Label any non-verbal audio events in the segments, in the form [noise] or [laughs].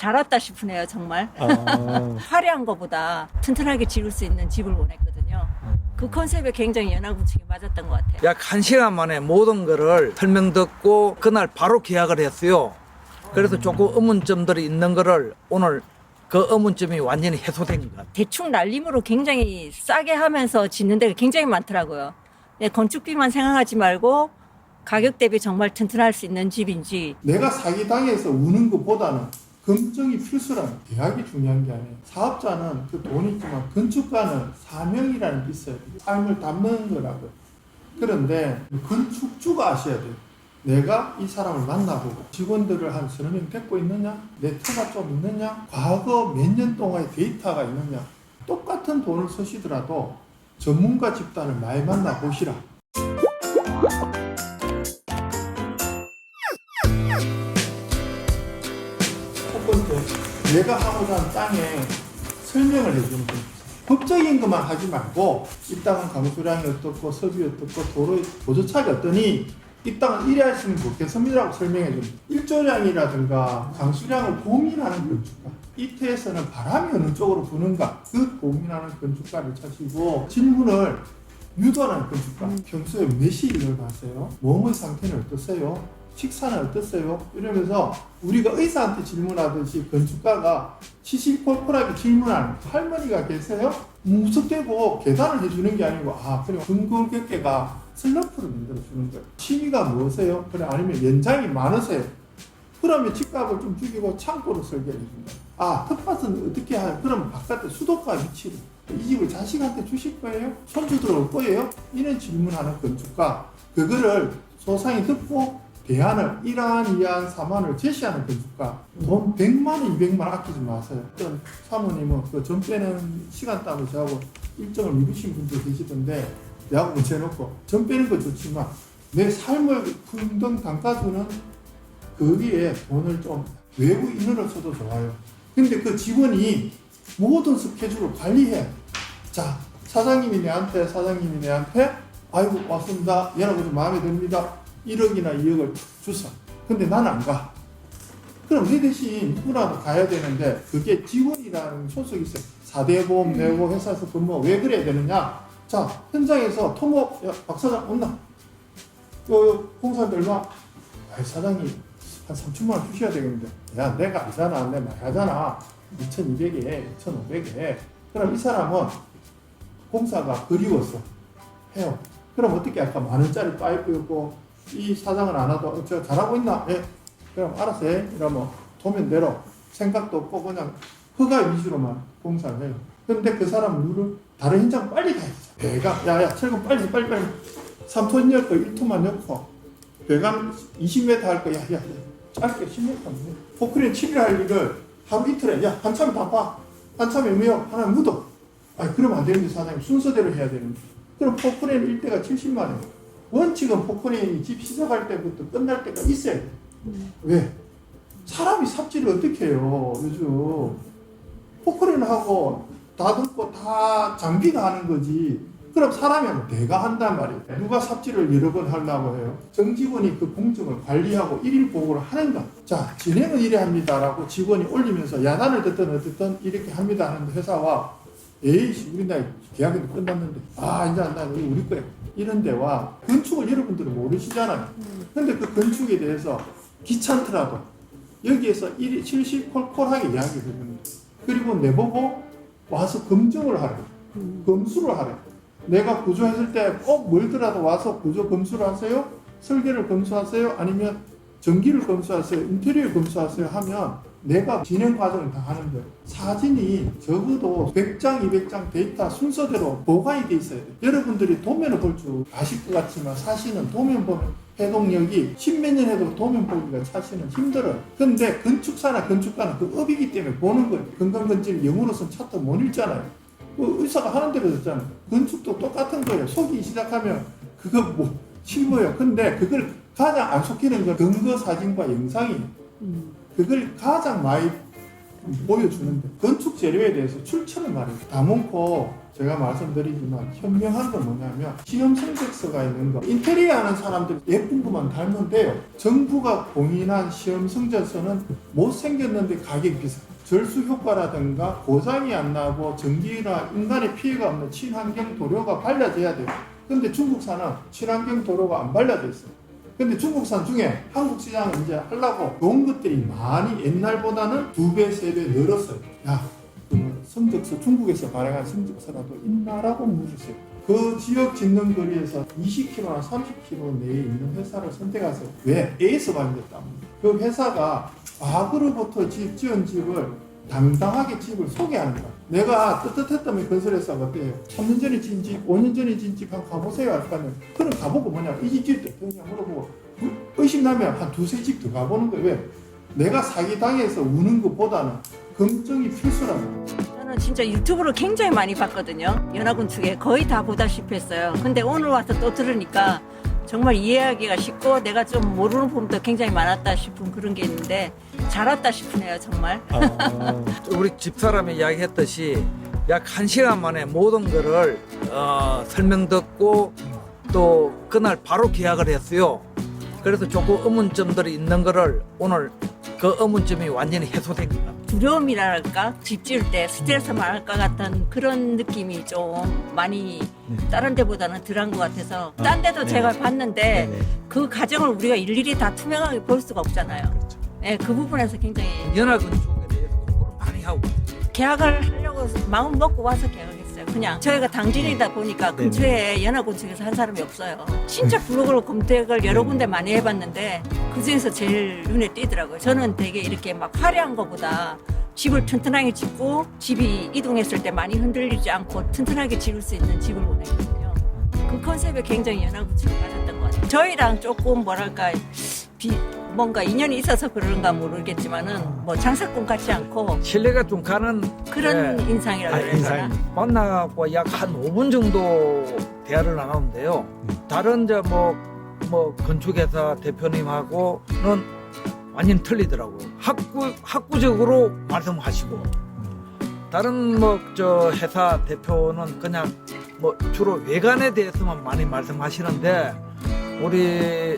잘 왔다 싶으네요, 정말. 아, [laughs] 화려한 것보다 튼튼하게 지을 수 있는 집을 원했거든요. 그 컨셉에 굉장히 연화군층이 맞았던 것 같아요. 약 한시간 만에 모든 거를 설명 듣고 그날 바로 계약을 했어요. 그래서 조금 의문점들이 있는 거를 오늘 그 의문점이 완전히 해소된 것 같아요. 대충 날림으로 굉장히 싸게 하면서 짓는 데가 굉장히 많더라고요. 네, 건축비만 생각하지 말고 가격 대비 정말 튼튼할 수 있는 집인지 내가 사기 당해서 우는 것보다는 검증이 필수라는 계약이 중요한 게 아니에요. 사업자는 그 돈이 있지만 건축가는 사명이라는 게 있어야 돼요. 삶을 담는 거라고. 그런데 건축주가 아셔야 돼요. 내가 이 사람을 만나보고 직원들을 한 서너 명 데리고 있느냐? 네트가 좀 있느냐? 과거 몇 년 동안의 데이터가 있느냐? 똑같은 돈을 쓰시더라도 전문가 집단을 많이 만나보시라. 내가 하고자 하는 땅에 설명을 해주는 거예요. 법적인 것만 하지 말고 이 땅은 강수량이 어떻고 섭이 어떻고 도로의 보조차가 어떠니 이 땅은 이래 하시면 좋겠습니다라고 설명해 줍니다. 일조량이라든가 강수량을 고민하는 건축가 이태에서는 바람이 어느 쪽으로 부는가 그 고민하는 건축가를 찾으시고 질문을 유도하는 건축가 평소에 몇 시에 일어나세요? 몸의 상태는 어떠세요? 식사는 어떠세요? 이러면서 우리가 의사한테 질문하듯이 건축가가 시시콜콜하게 질문하는 할머니가 계세요? 무섭대고 계단을 해주는 게 아니고 아 그래 둥글게가 슬럼프를 만들어주는 거예요 취미가 무엇이에요? 그래 아니면 연장이 많으세요? 그러면 집값을 좀 죽이고 창고로 설계해 준다. 아, 텃밭은 어떻게 하요? 그럼 바깥에 수도가 위치로. 이 집을 자식한테 주실 거예요? 손주들 올 거예요? 이런 질문하는 건축가. 그거를 소상히 듣고 대안을 1안, 2안, 3안을 제시하는 건축가. 돈 100만 원, 200만 원 아끼지 마세요. 어떤 사모님은 그전 빼는 시간 따로 저하고 일정을 미루신 분도 계시던데 내하고 문제해놓고 전 빼는 거 좋지만 내 삶을 풍덩 담가주는 거기에 돈을 좀 외부 인원을 써도 좋아요. 근데 그 직원이 모든 스케줄을 관리해. 자, 사장님이 내한테, 사장님이 내한테, 아이고, 왔습니다. 좀 마음에 듭니다. 1억이나 2억을 주사. 근데 나는 안 가. 그럼 내 대신 누구라도 가야 되는데, 그게 직원이라는 소속이 있어요. 4대 보험 내고 회사에서 근무, 왜 그래야 되느냐? 자, 현장에서 토목, 야, 박 사장 온나? 요, 공사비 얼마? 아이, 사장님, 한 3천만 원 주셔야 되겠는데 야 내가 알잖아 내 말하잖아 2200에 2500에 그럼 이 사람은 공사가 그리웠어 해요 그럼 어떻게 할까 만 원짜리 파이프 있고 이 사장은 안 와도 어, 저 잘하고 있나 예 그럼 알았어 해 이러면 도면대로 생각도 없고 그냥 허가 위주로만 공사를 해요 근데 그 사람은 누를 다른 현장 빨리 가야 돼 내가 야야 철근 빨리 빨리 빨리 3톤 넣고 1톤만 넣고 배관 20m 할 거야. 야, 야, 짧게 10m 하면 돼. 포크레인 7일 할 일을 하루 이틀에, 야, 한참에 다 봐. 한참에 뭐요? 하나 묻어. 아, 그러면 안 되는데, 사장님. 순서대로 해야 되는데. 그럼 포크레인 일대가 70만 원. 원칙은 포크레인이 집 시작할 때부터 끝날 때가 있어야 돼. 왜? 사람이 삽질을 어떻게 해요, 요즘. 포크레인하고 다 듣고 다 장비가 하는 거지. 그럼 사람이 하면 내가 한단 말이에요. 누가 삽질을 여러 번 하려고 해요? 정직원이 그 공정을 관리하고 일일 보고를 하는가? 자, 진행은 이래 합니다라고 직원이 올리면서 야단을 듣든 어쨌든 이렇게 합니다 하는데 회사와 에이씨, 우리 나 계약이 끝났는데, 아, 이제 안 나, 이거 우리 거야. 이런 데와 건축을 여러분들은 모르시잖아요. 근데 그 건축에 대해서 귀찮더라도 여기에서 일이 실실콜콜하게 이야기를 해줍니다. 그리고 내보고 와서 검증을 하래. 검수를 하래. 내가 구조했을 때 꼭 멀더라도 와서 구조 검수를 하세요? 설계를 검수하세요? 아니면 전기를 검수하세요? 인테리어 검수하세요? 하면 내가 진행 과정을 다 하는데 사진이 적어도 100장, 200장 데이터 순서대로 보관이 돼 있어야 돼요. 여러분들이 도면을 볼 줄 아실 것 같지만 사실은 도면 보면 해동력이 십몇 년 해도 도면 보기가 사실은 힘들어요. 근데 건축사나 건축가는 그 업이기 때문에 보는 거예요. 건강건질 영어로서는 차트 못 읽잖아요. 그 의사가 하는 대로 됐잖아요. 건축도 똑같은 거예요. 속이 시작하면 그거 뭐 실무예요. 근데 그걸 가장 안 속이는 건 근거 사진과 영상이 그걸 가장 많이 보여주는데 건축 재료에 대해서 출처를 말해요. 다문코 제가 말씀드리지만 현명한 건 뭐냐면 시험 성적서가 있는 거 인테리어 하는 사람들 예쁜 것만 달면 돼요. 정부가 공인한 시험 성적서는 못생겼는데 가격이 비싸. 절수 효과라든가 고장이 안 나고 전기나 인간의 피해가 없는 친환경 도료가 발라져야 돼요. 근데 중국산은 친환경 도료가 안 발라져 있어요. 근데 중국산 중에 한국 시장은 이제 하려고 좋은 것들이 많이 옛날보다는 두 배, 세 배 늘었어요. 야, 그 성적서, 중국에서 발행한 성적서라도 있나라고 물으세요. 그 지역 짓는 거리에서 20km나 30km 내에 있는 회사를 선택하세요. 왜? A에서 발견됐다. 그 회사가 과거로부터 집 지은 집을 당당하게 집을 소개하는 거야. 내가 뜨뜻했다면 건설회사가 어때요? 3년 전에 지은 집, 5년 전에 지은 집한 가보세요 할 거는 그럼 가보고 뭐냐 이집 지을 때 그냥 물어보고 의심나면 한 두세 집 더 가보는 거예요. 왜? 내가 사기당해서 우는 것보다는 검증이 필수라고. 저는 진짜 유튜브를 굉장히 많이 봤거든요. 연합군 측에 거의 다 보다시피 했어요. 근데 오늘 와서 또 들으니까 정말 이해하기가 쉽고 내가 좀 모르는 부분도 굉장히 많았다 싶은 그런 게 있는데 잘 왔다 싶으네요, 정말. 우리 집사람이 이야기했듯이 약 한 시간 만에 모든 거를 어, 설명 듣고 또 그날 바로 계약을 했어요. 그래서 조금 의문점들이 있는 거를 오늘 그 의문점이 완전히 같아요. 두려움이랄까 집 지을 때 스트레스 많을 것 같은 그런 느낌이 좀 많이 다른 데보다는 덜한 것 같아서 딴 데도 네. 제가 봤는데 네네. 그 과정을 우리가 일일이 다 투명하게 볼 수가 없잖아요. 그렇죠. 네, 그 부분에서 굉장히 연합군 쪽에 대해서 공부를 많이 하고 계약을 하려고 마음 먹고 와서 계약했어요. 그냥 저희가 당진이다 보니까 네네. 근처에 연합군 측에서 한 사람이 없어요. 진짜 블로그로 검색을 여러 군데 많이 해봤는데 그 중에서 제일 눈에 띄더라고요. 저는 되게 이렇게 막 화려한 것보다 집을 튼튼하게 짓고 집이 이동했을 때 많이 흔들리지 않고 튼튼하게 지을 수 있는 집을 원했거든요. 그 컨셉에 굉장히 연합군 측이 맞았던 것 같아요. 저희랑 조금 뭐랄까 비, 뭔가 인연이 있어서 그런가 모르겠지만은 뭐 장사꾼 같지 않고 신뢰가 좀 가는 그런 네. 인상이라고 아, 해야 되나? 인상이. 만나고 약 한 5분 정도 대화를 나눴는데요. 다른 이제 뭐, 뭐 건축회사 대표님하고는 완전 틀리더라고요. 학구, 학구적으로 말씀하시고 다른 뭐 저 회사 대표는 그냥 뭐 주로 외관에 대해서만 많이 말씀하시는데 우리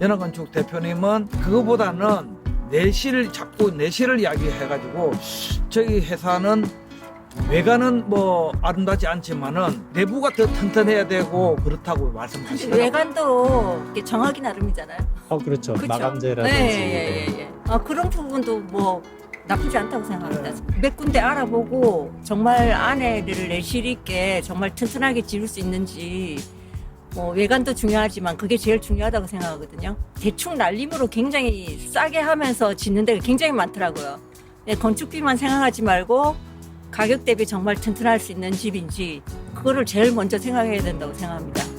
연합건축 대표님은 그거보다는 내실 자꾸 내실을 이야기해가지고 저희 회사는 외관은 뭐 아름답지 않지만은 내부가 더 튼튼해야 되고 그렇다고 말씀하시더라고요. 외관도 이렇게 정하기 나름이잖아요. 어 그렇죠. 그쵸? 마감재라든지. 네, 예, 예, 예. 아, 그런 부분도 뭐 나쁘지 않다고 생각합니다. 네. 몇 군데 알아보고 정말 안에를 내실 있게 정말 튼튼하게 지을 수 있는지 뭐 외관도 중요하지만 그게 제일 중요하다고 생각하거든요. 대충 날림으로 굉장히 싸게 하면서 짓는 데가 굉장히 많더라고요. 네, 건축비만 생각하지 말고 가격 대비 정말 튼튼할 수 있는 집인지 그거를 제일 먼저 생각해야 된다고 생각합니다.